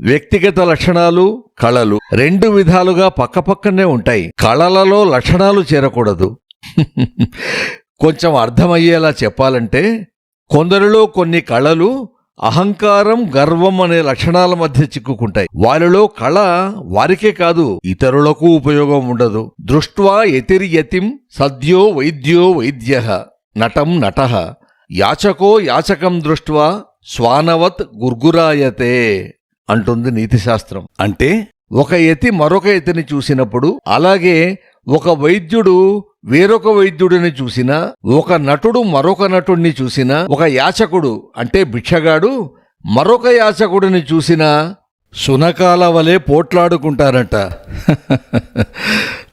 వ్యక్తిగత లక్షణాలు కళలు రెండు విధాలుగా పక్కపక్కనే ఉంటాయి. కళలలో లక్షణాలు చేరకూడదు. కొంచెం అర్థమయ్యేలా చెప్పాలంటే కొందరిలో కొన్ని కళలు అహంకారం గర్వం అనే లక్షణాల మధ్య చిక్కుకుంటాయి. వారిలో కళ వారికే కాదు ఇతరులకు ఉపయోగం ఉండదు. దృష్ట్వా యతిర్యతిం సద్యో వైద్యో వైద్య నటం నట యాచకో యాచకం దృష్ట్వా స్వానవత్ గుర్గురాయతే. అంటుంది నీతిశాస్త్రం. అంటే? ఒక యతి మరొక యతిని చూసినప్పుడు అలాగే ఒక వైద్యుడు వేరొక వైద్యుడిని చూసినా ఒక నటుడు మరొక నటుడిని చూసినా ఒక యాచకుడు అంటే భిక్షగాడు మరొక యాచకుడిని చూసినా సునకాల వలె పోట్లాడుకుంటారట.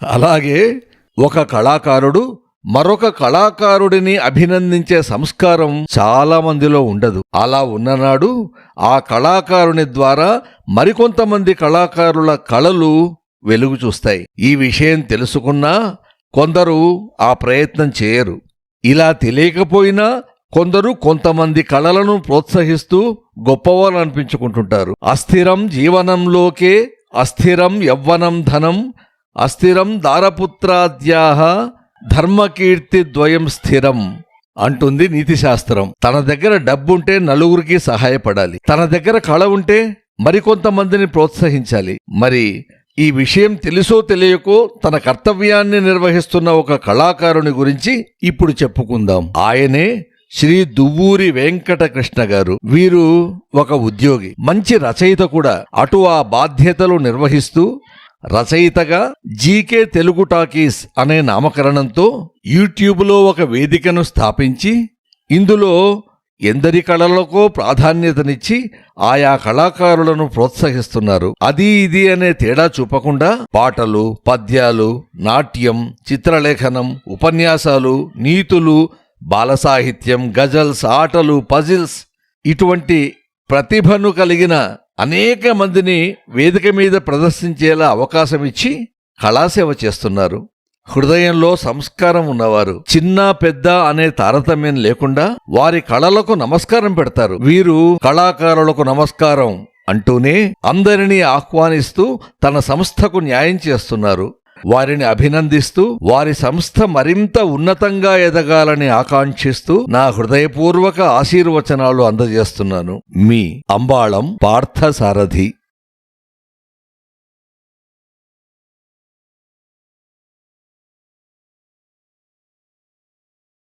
అలాగే ఒక కళాకారుడు మరొక కళాకారుడిని అభినందించే సంస్కారం చాలా మందిలో ఉండదు. అలా ఉన్ననాడు ఆ కళాకారుని ద్వారా మరికొంతమంది కళాకారుల కళలు వెలుగు చూస్తాయి. ఈ విషయం తెలుసుకున్నా కొందరు ఆ ప్రయత్నం చేయరు. ఇలా తెలియకపోయినా కొందరు కొంతమంది కళలను ప్రోత్సహిస్తూ గొప్పవారు అనిపించుకుంటుంటారు. అస్థిరం జీవనంలోకే అస్థిరం యవ్వనం ధనం అస్థిరం దారపుత్రాద్యాహ ధర్మకీర్తి ద్వయం స్థిరం అంటుంది నీతిశాస్త్రం. తన దగ్గర డబ్బుంటే నలుగురికి సహాయపడాలి. తన దగ్గర కళ ఉంటే మరికొంతమందిని ప్రోత్సహించాలి. మరి ఈ విషయం తెలుసో తెలియకో తన కర్తవ్యాన్ని నిర్వహిస్తున్న ఒక కళాకారుని గురించి ఇప్పుడు చెప్పుకుందాం. ఆయనే శ్రీ దువ్వూరి వెంకటకృష్ణ గారు. వీరు ఒక ఉద్యోగి. మంచి రచయిత కూడా. అటు ఆ బాధ్యతలు నిర్వహిస్తూ రచయితగా జీకే తెలుగు టాకీస్ అనే నామకరణంతో యూట్యూబ్లో ఒక వేదికను స్థాపించి ఇందులో ఎందరి కళలకో ప్రాధాన్యతనిచ్చి ఆయా కళాకారులను ప్రోత్సహిస్తున్నారు. అది ఇది అనే తేడా చూపకుండా పాటలు పద్యాలు నాట్యం చిత్రలేఖనం ఉపన్యాసాలు నీతులు బాల సాహిత్యం గజల్స్ ఆటలు పజిల్స్ ఇటువంటి ప్రతిభను కలిగిన అనేక మందిని వేదిక మీద ప్రదర్శించేలా అవకాశం ఇచ్చి కళాసేవ చేస్తున్నారు. హృదయంలో సంస్కారం ఉన్నవారు చిన్న పెద్ద అనే తారతమ్యం లేకుండా వారి కళలకు నమస్కారం పెడతారు. వీరు కళాకారులకు నమస్కారం అంటూనే అందరినీ ఆహ్వానిస్తూ తన సంస్థకు న్యాయం చేస్తున్నారు. వారిని అభినందిస్తూ వారి సంస్థ మరింత ఉన్నతంగా ఎదగాలని ఆకాంక్షిస్తూ నా హృదయపూర్వక ఆశీర్వచనాలు అందజేస్తున్నాను. మీ అంబాళం పార్థసారథి.